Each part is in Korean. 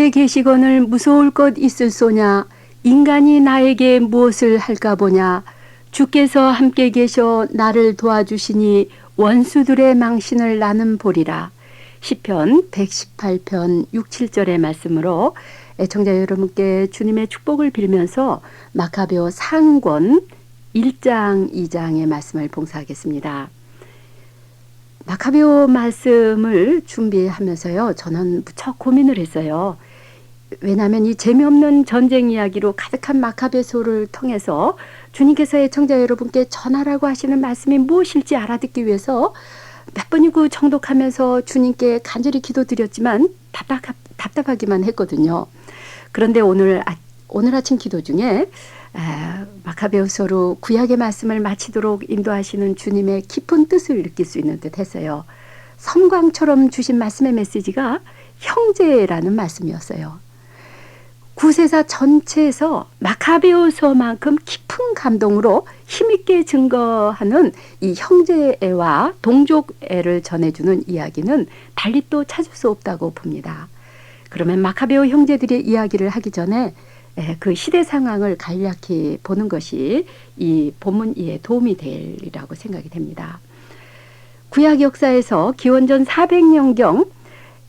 함께 계시거늘 무서울 것 있을소냐 인간이 나에게 무엇을 할까 보냐 주께서 함께 계셔 나를 도와주시니 원수들의 망신을 나는 보리라. 시편 118편 6, 7절의 말씀으로 애청자 여러분께 주님의 축복을 빌면서 마카베오 상권 1장 2장의 말씀을 봉사하겠습니다. 마카베오 말씀을 준비하면서요. 저는 무척 고민을 했어요. 왜냐하면 이 재미없는 전쟁 이야기로 가득한 마카베소를 통해서 주님께서 애청자 여러분께 전하라고 하시는 말씀이 무엇일지 알아듣기 위해서 몇 번이고 정독하면서 주님께 간절히 기도드렸지만 답답, 답답하기만 했거든요. 그런데 오늘, 아, 오늘 아침 기도 중에 아, 마카베오서로 구약의 말씀을 마치도록 인도하시는 주님의 깊은 뜻을 느낄 수 있는 듯 했어요. 섬광처럼 주신 말씀의 메시지가 형제라는 말씀이었어요. 구세사 전체에서 마카베오서만큼 깊은 감동으로 힘있게 증거하는 이 형제애와 동족애를 전해주는 이야기는 달리 또 찾을 수 없다고 봅니다. 그러면 마카베오 형제들의 이야기를 하기 전에 그 시대 상황을 간략히 보는 것이 이 본문 이해 도움이 되리라고 생각이 됩니다. 구약 역사에서 기원전 400년경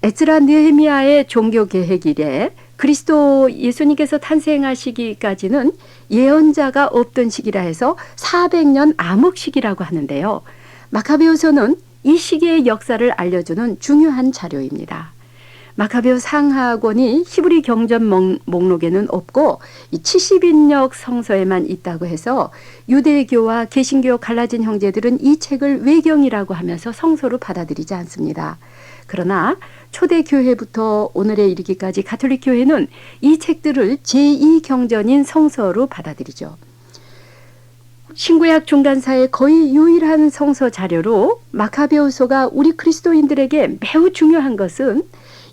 에스라 느헤미야의 종교 계획 이래 그리스도 예수님께서 탄생하시기까지는 예언자가 없던 시기라 해서 400년 암흑 시기라고 하는데요. 마카베오서는 이 시기의 역사를 알려주는 중요한 자료입니다. 마카베오 상하권이 히브리 경전 목록에는 없고 이 70인역 성서에만 있다고 해서 유대교와 개신교 갈라진 형제들은 이 책을 외경이라고 하면서 성서로 받아들이지 않습니다. 그러나 초대 교회부터 오늘에 이르기까지 가톨릭 교회는 이 책들을 제2 경전인 성서로 받아들이죠. 신구약 중간사의 거의 유일한 성서 자료로 마카베오서가 우리 그리스도인들에게 매우 중요한 것은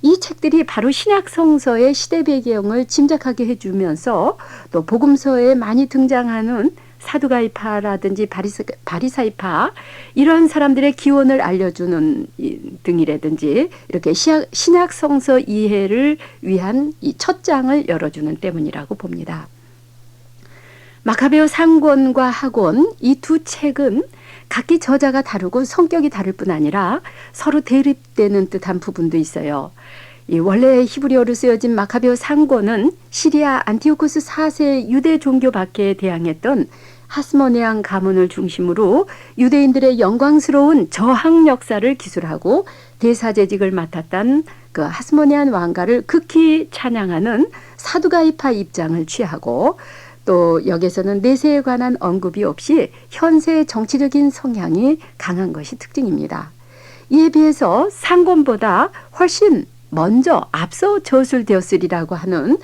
이 책들이 바로 신약 성서의 시대 배경을 짐작하게 해주면서 또 복음서에 많이 등장하는 사두가이파라든지 바리사, 바리사이파 이런 사람들의 기원을 알려주는 등이라든지 이렇게 신약 성서 이해를 위한 이 첫 장을 열어주는 때문이라고 봅니다. 마카베오 상권과 학원 이 두 책은 각기 저자가 다르고 성격이 다를 뿐 아니라 서로 대립되는 듯한 부분도 있어요. 이 원래 히브리어로 쓰여진 마카베오 상권은 시리아 안티오쿠스 4세 유대 종교 박해에 대항했던 하스모니안 가문을 중심으로 유대인들의 영광스러운 저항 역사를 기술하고 대사재직을 맡았던 그 하스모니안 왕가를 극히 찬양하는 사두가이파 입장을 취하고 또 여기서는 내세에 관한 언급이 없이 현세 정치적인 성향이 강한 것이 특징입니다. 이에 비해서 상권보다 훨씬 먼저 앞서 저술되었으리라고 하는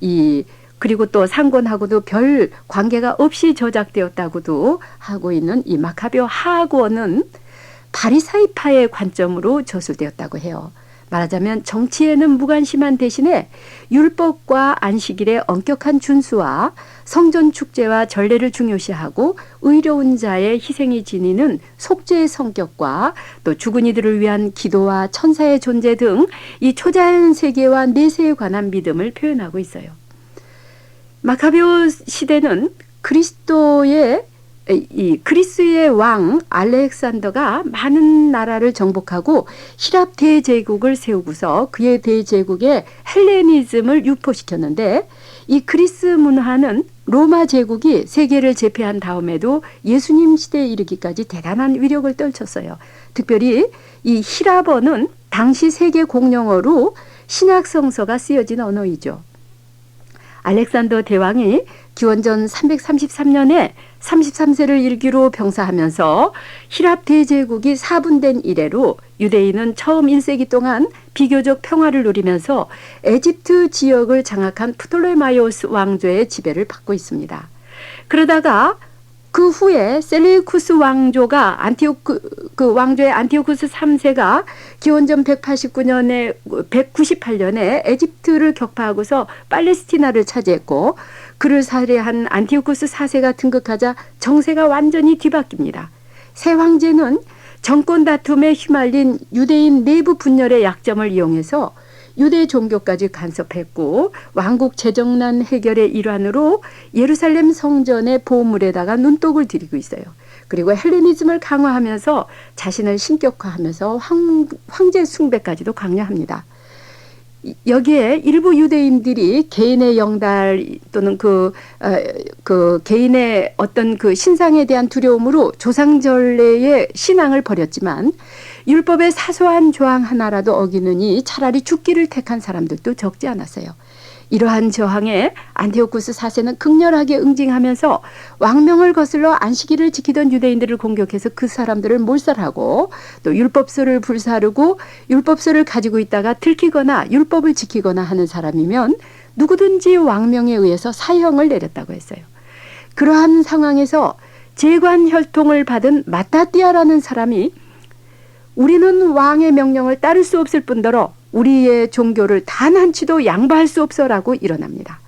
이 그리고 또 상권하고도 별 관계가 없이 저작되었다고도 하고 있는 이 마카베오 하악원은 바리사이파의 관점으로 저술되었다고 해요. 말하자면 정치에는 무관심한 대신에 율법과 안식일의 엄격한 준수와 성전 축제와 전례를 중요시하고 의로운 자의 희생이 지니는 속죄의 성격과 또 죽은 이들을 위한 기도와 천사의 존재 등 이 초자연 세계와 내세에 관한 믿음을 표현하고 있어요. 마카베오 시대는 그리스도의 이 그리스의 왕 알렉산더가 많은 나라를 정복하고 히랍 대제국을 세우고서 그의 대제국에 헬레니즘을 유포시켰는데 이 그리스 문화는 로마 제국이 세계를 제패한 다음에도 예수님 시대에 이르기까지 대단한 위력을 떨쳤어요. 특별히 이 히라버는 당시 세계 공용어로 신약 성서가 쓰여진 언어이죠. 알렉산더 대왕이 기원전 333년에 33세를 일기로 병사하면서 히랍 대제국이 사분된 이래로 유대인은 처음 1세기 동안 비교적 평화를 누리면서 에집트 지역을 장악한 프톨레마이오스 왕조의 지배를 받고 있습니다. 그러다가 그 후에 셀레우쿠스 왕조가 안티오크 그 왕조의 안티오쿠스 3세가 기원전 189년에 198년에 에집트를 격파하고서 팔레스티나를 차지했고 그를 살해한 안티오쿠스 4세가 등극하자 정세가 완전히 뒤바뀝니다. 새 황제는 정권 다툼에 휘말린 유대인 내부 분열의 약점을 이용해서 유대 종교까지 간섭했고 왕국 재정난 해결의 일환으로 예루살렘 성전의 보물에다가 눈독을 들이고 있어요. 그리고 헬레니즘을 강화하면서 자신을 신격화하면서 황, 황제 숭배까지도 강요합니다. 여기에 일부 유대인들이 개인의 영달 또는 그, 어, 그 개인의 어떤 그 신상에 대한 두려움으로 조상전례의 신앙을 버렸지만 율법의 사소한 조항 하나라도 어기느니 차라리 죽기를 택한 사람들도 적지 않았어요. 이러한 저항에 안티오쿠스 사세는 극렬하게 응징하면서 왕명을 거슬러 안식일을 지키던 유대인들을 공격해서 그 사람들을 몰살하고 또 율법서를 불사르고 율법서를 가지고 있다가 들키거나 율법을 지키거나 하는 사람이면 누구든지 왕명에 의해서 사형을 내렸다고 했어요. 그러한 상황에서 재관 혈통을 받은 마타띠아라는 사람이 우리는 왕의 명령을 따를 수 없을 뿐더러 우리의 종교를 단 한치도 양보할 수 없어라고 일어납니다.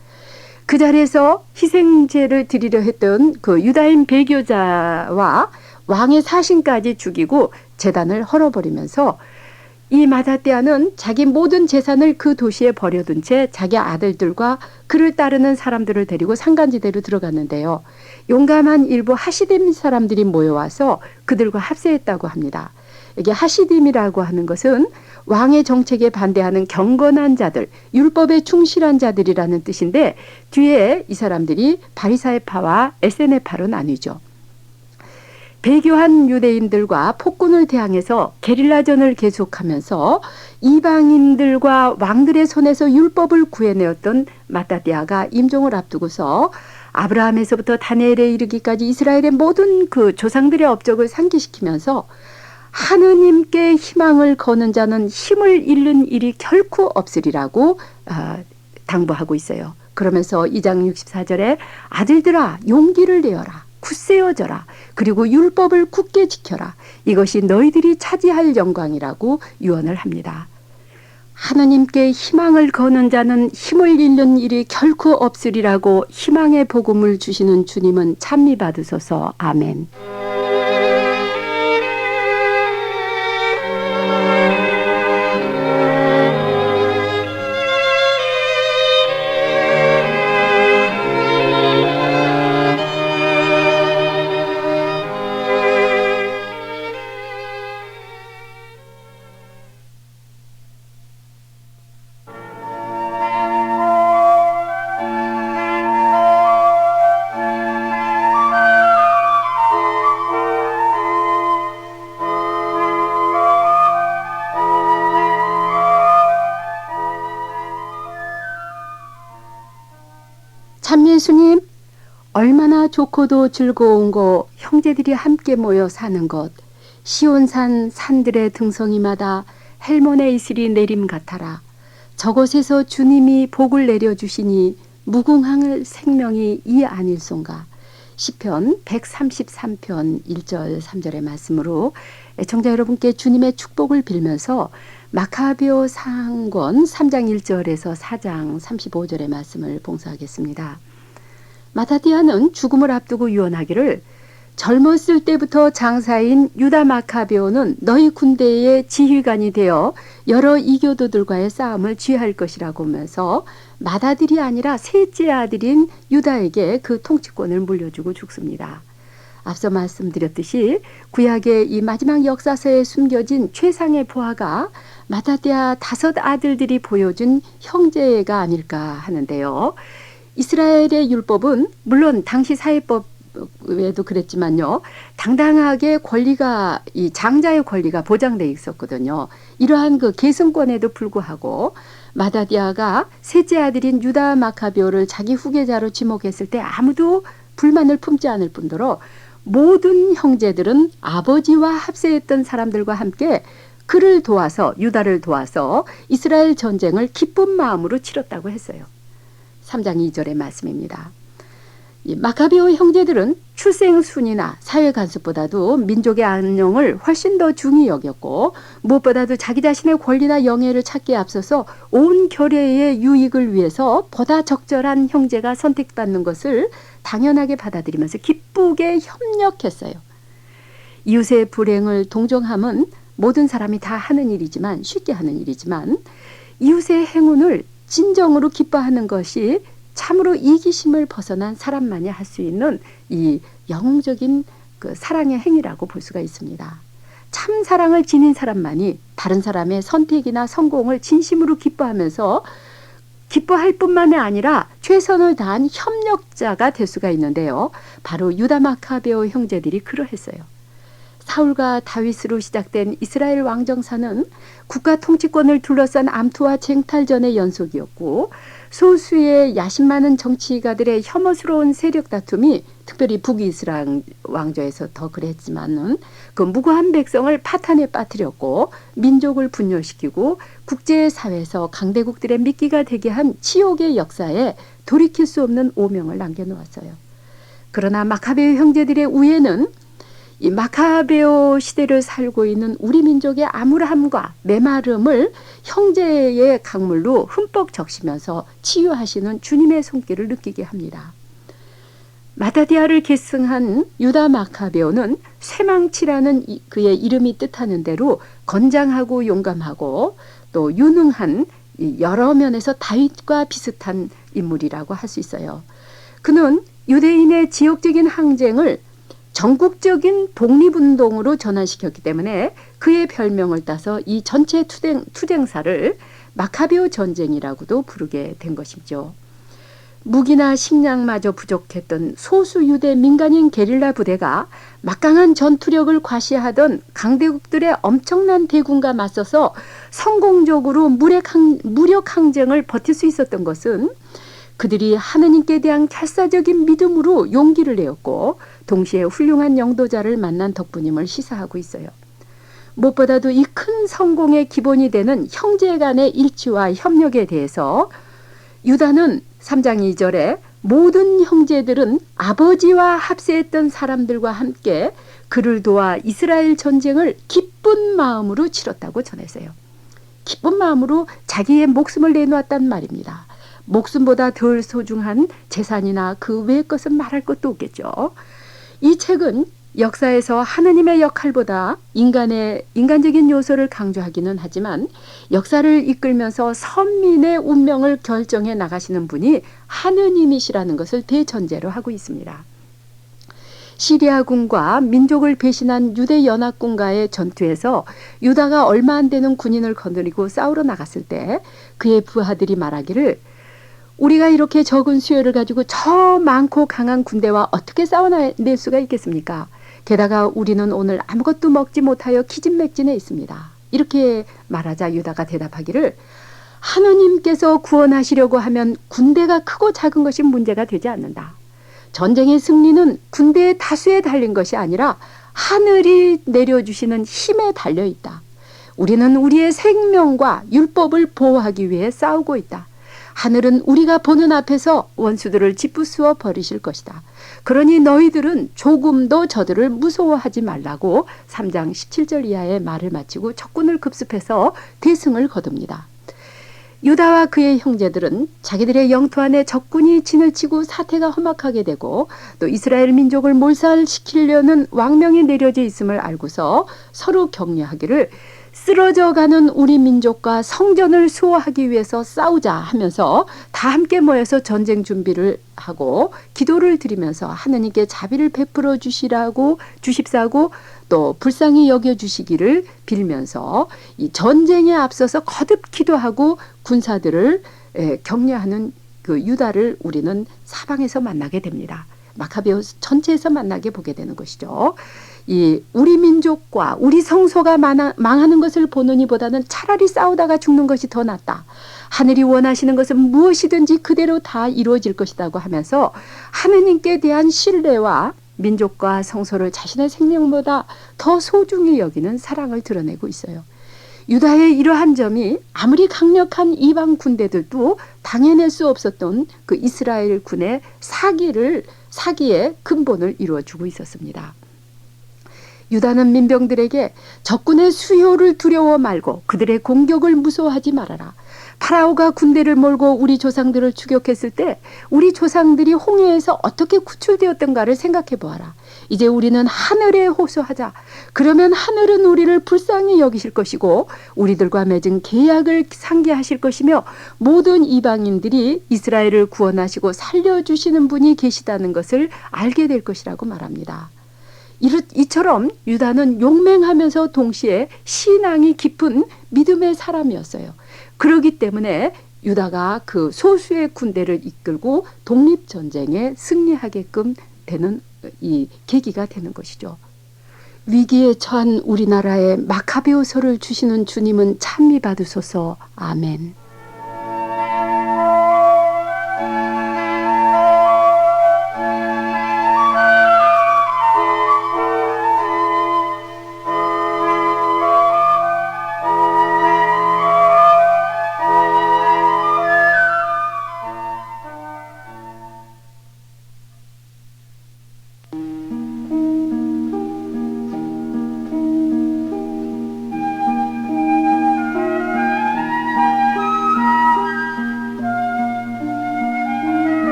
그 자리에서 희생제를 드리려 했던 그 유다인 배교자와 왕의 사신까지 죽이고 재단을 헐어버리면서 이 마다떼아는 자기 모든 재산을 그 도시에 버려둔 채 자기 아들들과 그를 따르는 사람들을 데리고 산간지대로 들어갔는데요. 용감한 일부 하시딤 사람들이 모여와서 그들과 합세했다고 합니다. 이게 하시딤이라고 하는 것은 왕의 정책에 반대하는 경건한 자들, 율법에 충실한 자들이라는 뜻인데 뒤에 이 사람들이 바리사의파와 에세네파로 나뉘죠. 배교한 유대인들과 폭군을 대항해서 게릴라전을 계속하면서 이방인들과 왕들의 손에서 율법을 구해내었던 마따디아가 임종을 앞두고서 아브라함에서부터 다니엘에 이르기까지 이스라엘의 모든 그 조상들의 업적을 상기시키면서 하느님께 희망을 거는 자는 힘을 잃는 일이 결코 없으리라고 어, 당부하고 있어요. 그러면서 2장 64절에 아들들아 용기를 내어라. 굳세어져라. 그리고 율법을 굳게 지켜라. 이것이 너희들이 차지할 영광이라고 유언을 합니다. 하느님께 희망을 거는 자는 힘을 잃는 일이 결코 없으리라고 희망의 복음을 주시는 주님은 찬미 받으소서. 아멘. 참 예수님, 얼마나 좋고도 즐거운 거 형제들이 함께 모여 사는 것. 시온산 산들의 등성이마다 헬몬의 이슬이 내림 같아라. 저곳에서 주님이 복을 내려주시니 무궁할 생명이 이 아닐손가. 시편 133편 1절 3절의 말씀으로 애청자 여러분께 주님의 축복을 빌면서 마카비오 상권 3장 1절에서 4장 35절의 말씀을 봉사하겠습니다. 마타디아는 죽음을 앞두고 유언하기를 젊었을 때부터 장사인 유다 마카베오는 너희 군대의 지휘관이 되어 여러 이교도들과의 싸움을 쥐할 것이라고 하면서 맏아들이 아니라 셋째 아들인 유다에게 그 통치권을 물려주고 죽습니다. 앞서 말씀드렸듯이 구약의 이 마지막 역사서에 숨겨진 최상의 부하가 마타디아 다섯 아들들이 보여준 형제가 아닐까 하는데요. 이스라엘의 율법은 물론 당시 사회법 외에도 그랬지만요. 당당하게 권리가 이 장자의 권리가 보장돼 있었거든요. 이러한 그 계승권에도 불구하고 마다디아가 셋째 아들인 유다 마카비오를 자기 후계자로 지목했을 때 아무도 불만을 품지 않을 뿐더러 모든 형제들은 아버지와 합세했던 사람들과 함께 그를 도와서 유다를 도와서 이스라엘 전쟁을 기쁜 마음으로 치렀다고 했어요. 3장 2절의 말씀입니다. 마카비오 형제들은 출생 순이나 사회 간섭보다도 민족의 안녕을 훨씬 더 중히 여겼고 무엇보다도 자기 자신의 권리나 영예를 찾기에 앞서서 온 결의의 유익을 위해서 보다 적절한 형제가 선택받는 것을 당연하게 받아들이면서 기쁘게 협력했어요. 이웃의 불행을 동정함은 모든 사람이 다 하는 일이지만 쉽게 하는 일이지만 이웃의 행운을 진정으로 기뻐하는 것이 참으로 이기심을 벗어난 사람만이 할 수 있는 이 영웅적인 그 사랑의 행위라고 볼 수가 있습니다. 참 사랑을 지닌 사람만이 다른 사람의 선택이나 성공을 진심으로 기뻐하면서 기뻐할 뿐만이 아니라 최선을 다한 협력자가 될 수가 있는데요. 바로 유다 마카베오 형제들이 그러했어요. 사울과 다윗으로 시작된 이스라엘 왕정사는 국가 통치권을 둘러싼 암투와 쟁탈전의 연속이었고 소수의 야심 많은 정치가들의 혐오스러운 세력 다툼이 특별히 북이스라엘 왕조에서 더 그랬지만은 그 무고한 백성을 파탄에 빠뜨렸고 민족을 분열시키고 국제사회에서 강대국들의 미끼가 되게 한 치욕의 역사에 돌이킬 수 없는 오명을 남겨놓았어요. 그러나 마카베오 형제들의 우애는 이 마카베오 시대를 살고 있는 우리 민족의 암울함과 메마름을 형제의 강물로 흠뻑 적시면서 치유하시는 주님의 손길을 느끼게 합니다. 마다디아를 계승한 유다 마카베오는 쇠망치라는 그의 이름이 뜻하는 대로 건장하고 용감하고 또 유능한 여러 면에서 다윗과 비슷한 인물이라고 할 수 있어요. 그는 유대인의 지역적인 항쟁을 전국적인 독립운동으로 전환시켰기 때문에 그의 별명을 따서 이 전체 투쟁, 투쟁사를 마카베오 전쟁이라고도 부르게 된 것이죠. 무기나 식량마저 부족했던 소수 유대 민간인 게릴라 부대가 막강한 전투력을 과시하던 강대국들의 엄청난 대군과 맞서서 성공적으로 무력 항쟁을 버틸 수 있었던 것은 그들이 하느님께 대한 결사적인 믿음으로 용기를 내었고 동시에 훌륭한 영도자를 만난 덕분임을 시사하고 있어요. 무엇보다도 이 큰 성공의 기본이 되는 형제 간의 일치와 협력에 대해서 유다는 3장 2절에 모든 형제들은 아버지와 합세했던 사람들과 함께 그를 도와 이스라엘 전쟁을 기쁜 마음으로 치렀다고 전했어요. 기쁜 마음으로 자기의 목숨을 내놓았단 말입니다. 목숨보다 덜 소중한 재산이나 그 외의 것은 말할 것도 없겠죠. 이 책은 역사에서 하느님의 역할보다 인간의 인간적인 요소를 강조하기는 하지만 역사를 이끌면서 선민의 운명을 결정해 나가시는 분이 하느님이시라는 것을 대전제로 하고 있습니다. 시리아군과 민족을 배신한 유대 연합군과의 전투에서 유다가 얼마 안 되는 군인을 거느리고 싸우러 나갔을 때 그의 부하들이 말하기를 우리가 이렇게 적은 수요를 가지고 저 많고 강한 군대와 어떻게 싸워낼 수가 있겠습니까? 게다가 우리는 오늘 아무것도 먹지 못하여 기진맥진해 있습니다. 이렇게 말하자 유다가 대답하기를 하느님께서 구원하시려고 하면 군대가 크고 작은 것이 문제가 되지 않는다. 전쟁의 승리는 군대의 다수에 달린 것이 아니라 하늘이 내려주시는 힘에 달려 있다. 우리는 우리의 생명과 율법을 보호하기 위해 싸우고 있다. 하늘은 우리가 보는 앞에서 원수들을 짓부수어 버리실 것이다. 그러니 너희들은 조금도 저들을 무서워하지 말라고 3장 17절 이하의 말을 마치고 적군을 급습해서 대승을 거둡니다. 유다와 그의 형제들은 자기들의 영토 안에 적군이 진을 치고 사태가 험악하게 되고 또 이스라엘 민족을 몰살시키려는 왕명이 내려져 있음을 알고서 서로 격려하기를 쓰러져가는 우리 민족과 성전을 수호하기 위해서 싸우자 하면서 다 함께 모여서 전쟁 준비를 하고 기도를 드리면서 하느님께 자비를 베풀어 주시라고 주십사고 또 불쌍히 여겨 주시기를 빌면서 이 전쟁에 앞서서 거듭 기도하고 군사들을 격려하는 그 유다를 우리는 사방에서 만나게 됩니다. 마카베오 전체에서 만나게 보게 되는 것이죠. 이 우리 민족과 우리 성소가 망하는 것을 보느니보다는 차라리 싸우다가 죽는 것이 더 낫다. 하늘이 원하시는 것은 무엇이든지 그대로 다 이루어질 것이라고 하면서 하느님께 대한 신뢰와 민족과 성소를 자신의 생명보다 더 소중히 여기는 사랑을 드러내고 있어요. 유다의 이러한 점이 아무리 강력한 이방 군대들도 당해낼 수 없었던 그 이스라엘 군의 사기를 사기의 근본을 이루어주고 있었습니다. 유다는 민병들에게 적군의 수요를 두려워 말고 그들의 공격을 무서워하지 말아라. 파라오가 군대를 몰고 우리 조상들을 추격했을 때 우리 조상들이 홍해에서 어떻게 구출되었던가를 생각해 보아라. 이제 우리는 하늘에 호소하자. 그러면 하늘은 우리를 불쌍히 여기실 것이고 우리들과 맺은 계약을 상기하실 것이며 모든 이방인들이 이스라엘을 구원하시고 살려주시는 분이 계시다는 것을 알게 될 것이라고 말합니다. 이처럼 유다는 용맹하면서 동시에 신앙이 깊은 믿음의 사람이었어요. 그러기 때문에 유다가 그 소수의 군대를 이끌고 독립전쟁에 승리하게끔 되는 이 계기가 되는 것이죠. 위기에 처한 우리나라에 마카베오서를 주시는 주님은 찬미 받으소서. 아멘.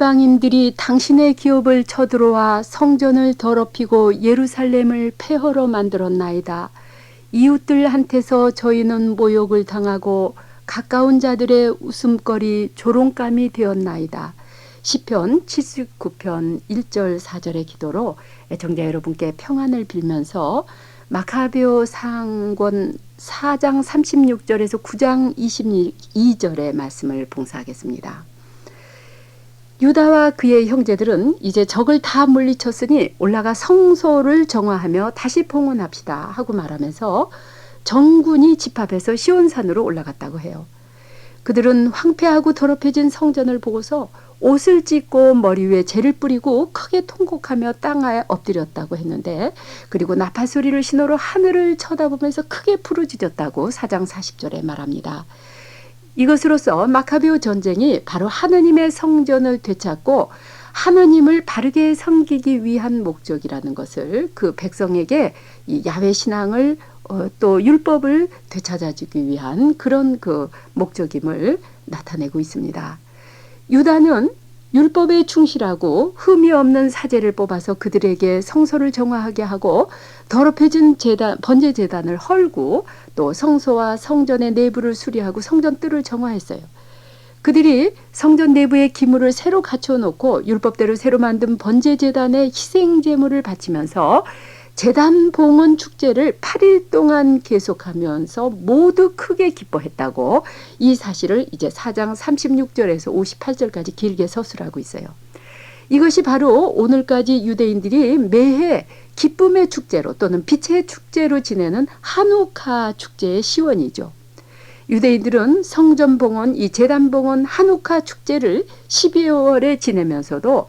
이방인들이 당신의 기업을 쳐들어와 성전을 더럽히고 예루살렘을 폐허로 만들었나이다. 이웃들한테서 저희는 모욕을 당하고 가까운 자들의 웃음거리 조롱감이 되었나이다. 시편 79편 1절 4절의 기도로 애청자 여러분께 평안을 빌면서 마카베오 상권 4장 36절에서 9장 22절의 말씀을 봉사하겠습니다. 유다와 그의 형제들은 이제 적을 다 물리쳤으니 올라가 성소를 정화하며 다시 봉헌합시다 하고 말하면서 정군이 집합해서 시온산으로 올라갔다고 해요. 그들은 황폐하고 더럽혀진 성전을 보고서 옷을 찢고 머리 위에 재를 뿌리고 크게 통곡하며 땅에 엎드렸다고 했는데 그리고 나팔 소리를 신호로 하늘을 쳐다보면서 크게 부르짖었다고 사장 40절에 말합니다. 이것으로서 마카베오 전쟁이 바로 하느님의 성전을 되찾고 하느님을 바르게 섬기기 위한 목적이라는 것을 그 백성에게 이 야외 신앙을 어, 또 율법을 되찾아주기 위한 그런 그 목적임을 나타내고 있습니다. 유다는 율법에 충실하고 흠이 없는 사제를 뽑아서 그들에게 성소를 정화하게 하고 더럽혀진 제단, 번제 제단을 헐고 또 성소와 성전의 내부를 수리하고 성전 뜰을 정화했어요. 그들이 성전 내부의 기물을 새로 갖춰 놓고 율법대로 새로 만든 번제 제단에 희생 제물을 바치면서 재단 봉헌 축제를 8일 동안 계속하면서 모두 크게 기뻐했다고 이 사실을 이제 4장 36절에서 58절까지 길게 서술하고 있어요. 이것이 바로 오늘까지 유대인들이 매해 기쁨의 축제로 또는 빛의 축제로 지내는 한우카 축제의 시원이죠. 유대인들은 성전 봉헌, 이 재단 봉헌 한우카 축제를 12월에 지내면서도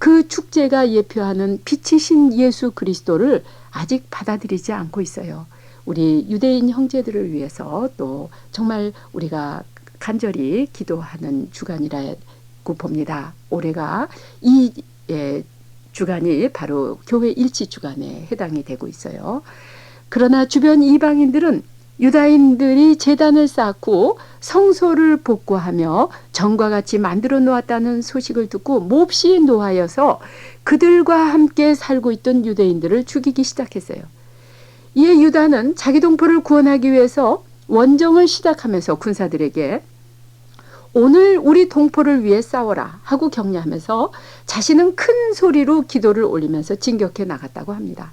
그 축제가 예표하는 빛이신 예수 그리스도를 아직 받아들이지 않고 있어요. 우리 유대인 형제들을 위해서 또 정말 우리가 간절히 기도하는 주간이라고 봅니다. 올해가 이 예, 주간이 바로 교회 일치 주간에 해당이 되고 있어요. 그러나 주변 이방인들은 유다인들이 재단을 쌓고 성소를 복구하며 전과 같이 만들어 놓았다는 소식을 듣고 몹시 노하여서 그들과 함께 살고 있던 유대인들을 죽이기 시작했어요. 이에 유다는 자기 동포를 구원하기 위해서 원정을 시작하면서 군사들에게 오늘 우리 동포를 위해 싸워라 하고 격려하면서 자신은 큰 소리로 기도를 올리면서 진격해 나갔다고 합니다.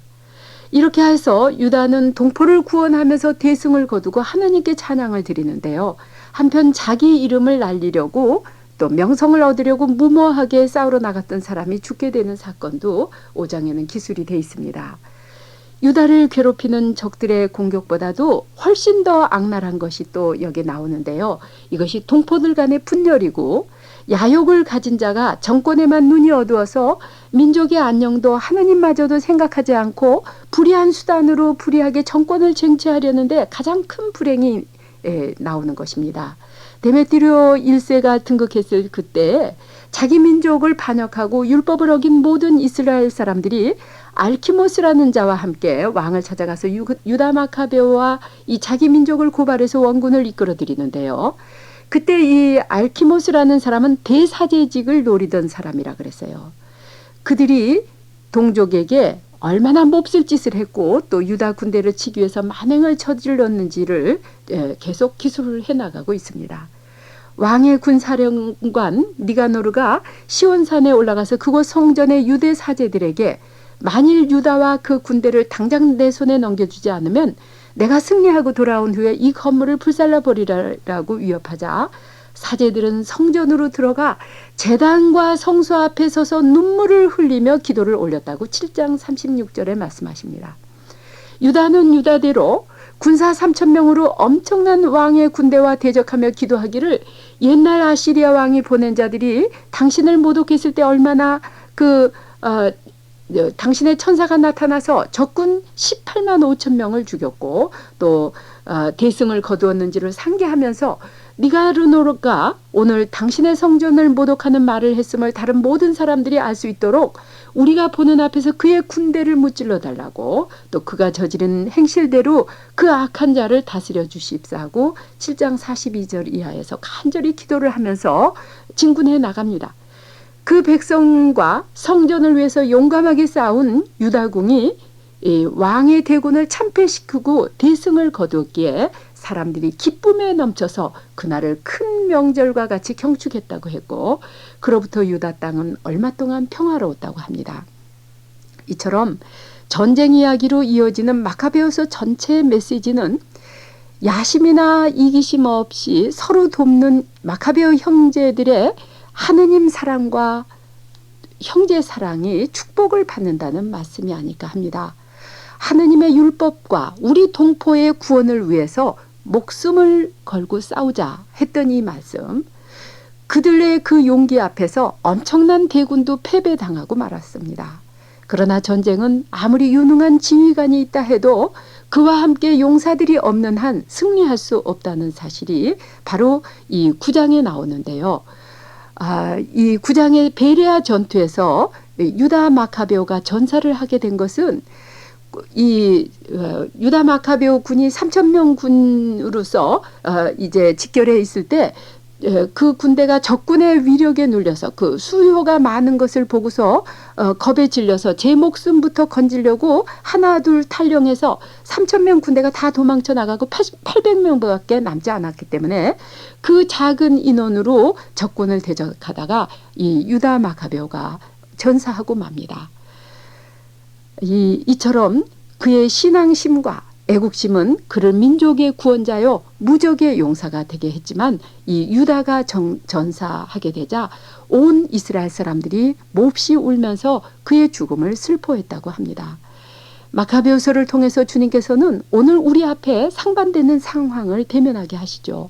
이렇게 해서 유다는 동포를 구원하면서 대승을 거두고 하나님께 찬양을 드리는데요. 한편 자기 이름을 날리려고 또 명성을 얻으려고 무모하게 싸우러 나갔던 사람이 죽게 되는 사건도 5장에는 기술이 돼 있습니다. 유다를 괴롭히는 적들의 공격보다도 훨씬 더 악랄한 것이 또 여기에 나오는데요. 이것이 동포들 간의 분열이고 야욕을 가진 자가 정권에만 눈이 어두워서 민족의 안녕도 하느님마저도 생각하지 않고 불의한 수단으로 불의하게 정권을 쟁취하려는데 가장 큰 불행이 예, 나오는 것입니다. 데메트리오 1세가 등극했을 그때 자기 민족을 반역하고 율법을 어긴 모든 이스라엘 사람들이 알키모스라는 자와 함께 왕을 찾아가서 유- 유다 마카베오와 이 자기 민족을 고발해서 원군을 이끌어들이는데요. 그때 이 알키모스라는 사람은 대사제직을 노리던 사람이라 그랬어요. 그들이 동족에게 얼마나 몹쓸 짓을 했고 또 유다 군대를 치기 위해서 만행을 저질렀는지를 예, 계속 기술을 해나가고 있습니다. 왕의 군사령관 니가노르가 시온산에 올라가서 그곳 성전의 유대 사제들에게 만일 유다와 그 군대를 당장 내 손에 넘겨주지 않으면 내가 승리하고 돌아온 후에 이 건물을 불살라 버리라고 위협하자 사제들은 성전으로 들어가 제단과 성소 앞에 서서 눈물을 흘리며 기도를 올렸다고 7장 36절에 말씀하십니다. 유다는 유다대로 군사 3천 명으로 엄청난 왕의 군대와 대적하며 기도하기를 옛날 아시리아 왕이 보낸 자들이 당신을 모독했을 때 얼마나 그 어, 어, 당신의 천사가 나타나서 적군 18만 5천 명을 죽였고 또 어, 대승을 거두었는지를 상기하면서 니가르노르가 오늘 당신의 성전을 모독하는 말을 했음을 다른 모든 사람들이 알 수 있도록 우리가 보는 앞에서 그의 군대를 무찔러 달라고 또 그가 저지른 행실대로 그 악한 자를 다스려 주십사고 7장 42절 이하에서 간절히 기도를 하면서 진군해 나갑니다. 그 백성과 성전을 위해서 용감하게 싸운 유다궁이 이 왕의 대군을 참패시키고 대승을 거두었기에 사람들이 기쁨에 넘쳐서 그날을 큰 명절과 같이 경축했다고 했고 그로부터 유다 땅은 얼마 동안 평화로웠다고 합니다. 이처럼 전쟁 이야기로 이어지는 마카베오서 전체의 메시지는 야심이나 이기심 없이 서로 돕는 마카베오 형제들의 하느님 사랑과 형제 사랑이 축복을 받는다는 말씀이 아닐까 합니다. 하느님의 율법과 우리 동포의 구원을 위해서 목숨을 걸고 싸우자 했던 이 말씀. 그들의 그 용기 앞에서 엄청난 대군도 패배당하고 말았습니다. 그러나 전쟁은 아무리 유능한 지휘관이 있다 해도 그와 함께 용사들이 없는 한 승리할 수 없다는 사실이 바로 이 구장에 나오는데요. 아, 이 구장의 베레아 전투에서 유다 마카베오가 전사를 하게 된 것은 이 어, 유다 마카베오 군이 3천 명 군으로서 어, 이제 직결해 있을 때 그 군대가 적군의 위력에 눌려서 그 수요가 많은 것을 보고서 어, 겁에 질려서 제 목숨부터 건지려고 하나 둘 탈령해서 3천 명 군대가 다 도망쳐 나가고 800명밖에 남지 않았기 때문에 그 작은 인원으로 적군을 대적하다가 이 유다 마카베오가 전사하고 맙니다. 이, 이처럼 그의 신앙심과 애국심은 그를 민족의 구원자요 무적의 용사가 되게 했지만 이 유다가 정, 전사하게 되자 온 이스라엘 사람들이 몹시 울면서 그의 죽음을 슬퍼했다고 합니다. 마카베오서를 통해서 주님께서는 오늘 우리 앞에 상반되는 상황을 대면하게 하시죠.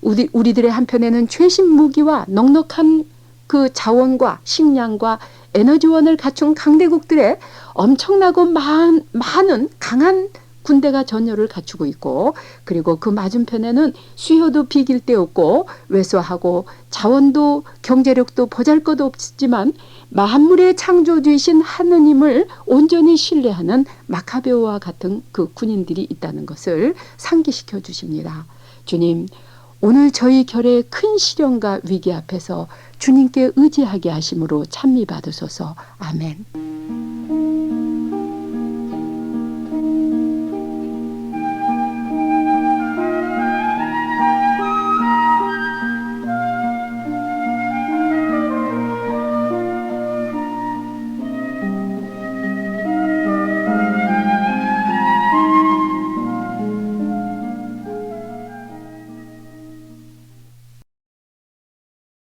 우리, 우리들의 한편에는 최신 무기와 넉넉한 그 자원과 식량과 에너지원을 갖춘 강대국들의 엄청나고 많, 많은 강한 군대가 전열을 갖추고 있고 그리고 그 맞은편에는 수요도 비길 데 없고 왜소하고 자원도 경제력도 보잘것 없지만 만물의 창조주이신 하느님을 온전히 신뢰하는 마카베오와 같은 그 군인들이 있다는 것을 상기시켜 주십니다. 주님 오늘 저희 결의 큰 시련과 위기 앞에서 주님께 의지하게 하심으로 찬미 받으소서. 아멘.